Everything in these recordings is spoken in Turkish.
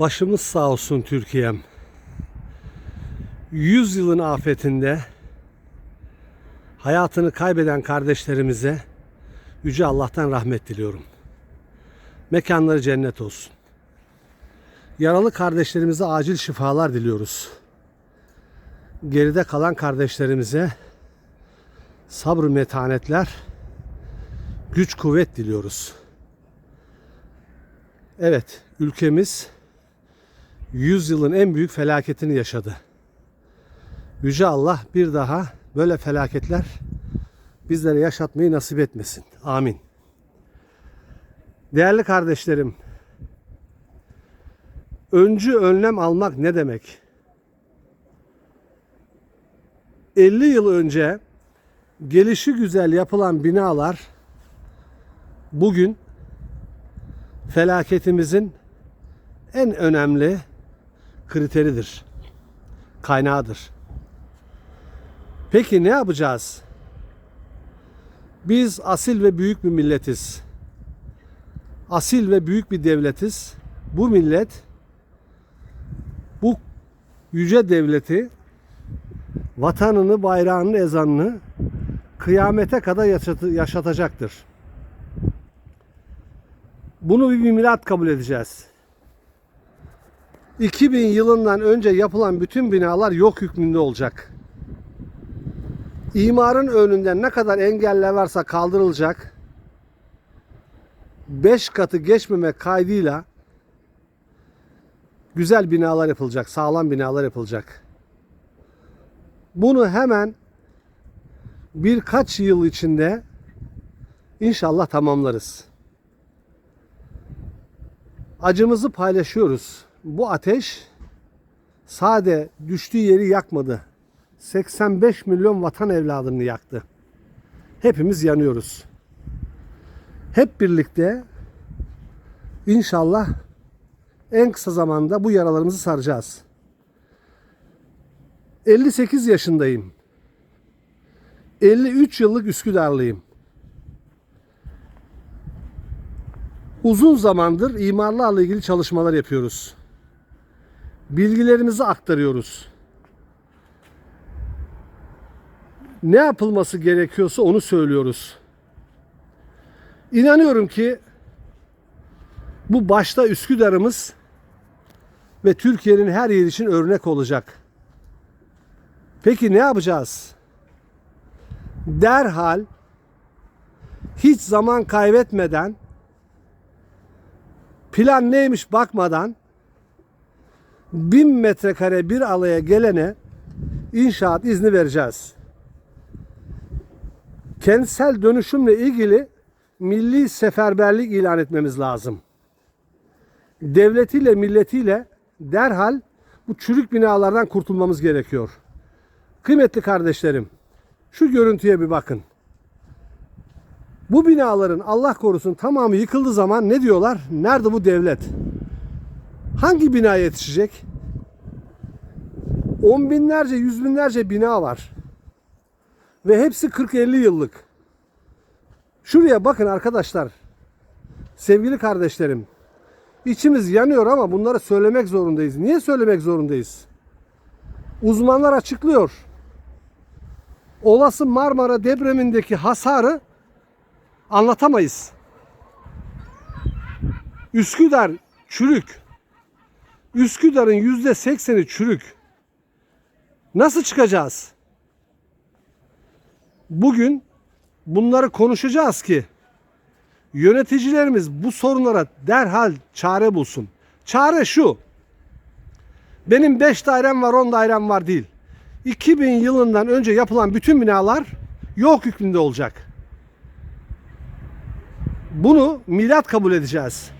Başımız sağ olsun Türkiye'm. 100 yılın afetinde hayatını kaybeden kardeşlerimize Yüce Allah'tan rahmet diliyorum. Mekanları cennet olsun. Yaralı kardeşlerimize acil şifalar diliyoruz. Geride kalan kardeşlerimize sabır metanetler, güç kuvvet diliyoruz. Evet, ülkemiz 100 yılın en büyük felaketini yaşadı. Yüce Allah bir daha böyle felaketler bizlere yaşatmayı nasip etmesin. Amin. Değerli kardeşlerim, öncü önlem almak ne demek? 50 yıl önce gelişi güzel yapılan binalar bugün felaketimizin en önemli kriteridir. Kaynağıdır. Peki ne yapacağız? Biz asil ve büyük bir milletiz. Asil ve büyük bir devletiz. Bu millet bu yüce devleti vatanını, bayrağını, ezanını kıyamete kadar yaşat- yaşatacaktır. Bunu bir milat kabul edeceğiz. 2000 yılından önce yapılan bütün binalar yok hükmünde olacak. İmarın önünden ne kadar engeller varsa kaldırılacak. 5 katı geçmeme kaydıyla güzel binalar yapılacak, sağlam binalar yapılacak. Bunu hemen birkaç yıl içinde inşallah tamamlarız. Acımızı paylaşıyoruz. Bu ateş sade düştüğü yeri yakmadı. 85 milyon vatan evladını yaktı. Hepimiz yanıyoruz. Hep birlikte inşallah en kısa zamanda bu yaralarımızı saracağız. 58 yaşındayım. 53 yıllık Üsküdarlıyım. Uzun zamandır imarlarla ilgili çalışmalar yapıyoruz. Bilgilerimizi aktarıyoruz. Ne yapılması gerekiyorsa onu söylüyoruz. İnanıyorum ki bu başta Üsküdar'ımız ve Türkiye'nin her yeri için örnek olacak. Peki ne yapacağız? Derhal hiç zaman kaybetmeden plan neymiş bakmadan 1000 metrekare bir alaya gelene inşaat izni vereceğiz. Kentsel dönüşümle ilgili milli seferberlik ilan etmemiz lazım. Devletiyle milletiyle derhal bu çürük binalardan kurtulmamız gerekiyor. Kıymetli kardeşlerim, şu görüntüye bir bakın. Bu binaların Allah korusun tamamı yıkıldığı zaman ne diyorlar? Nerede bu devlet? Hangi bina yetişecek? On binlerce, yüz binlerce bina var. Ve hepsi 40-50 yıllık. Şuraya bakın arkadaşlar. Sevgili kardeşlerim. İçimiz yanıyor ama bunları söylemek zorundayız. Niye söylemek zorundayız? Uzmanlar açıklıyor. Olası Marmara depremindeki hasarı anlatamayız. Üsküdar çürük. Üsküdar'ın yüzde sekseni çürük. Nasıl çıkacağız? Bugün bunları konuşacağız ki yöneticilerimiz bu sorunlara derhal çare bulsun. Çare şu. Benim 5 dairem var 10 dairem var değil. 2000 yılından önce yapılan bütün binalar yok hükmünde olacak. Bunu milat kabul edeceğiz.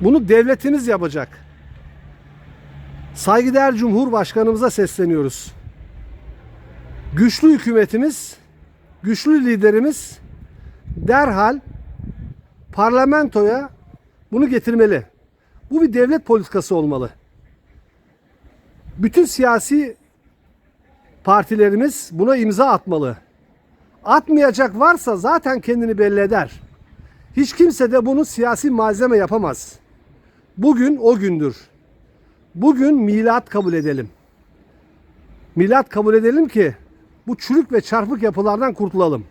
Bunu devletimiz yapacak. Saygıdeğer Cumhurbaşkanımıza sesleniyoruz. Güçlü hükümetimiz, güçlü liderimiz derhal parlamentoya bunu getirmeli. Bu bir devlet politikası olmalı. Bütün siyasi partilerimiz buna imza atmalı. Atmayacak varsa zaten kendini belli eder. Hiç kimse de bunu siyasi malzeme yapamaz. Bugün o gündür. Bugün milat kabul edelim. Milat kabul edelim ki bu çürük ve çarpık yapılardan kurtulalım.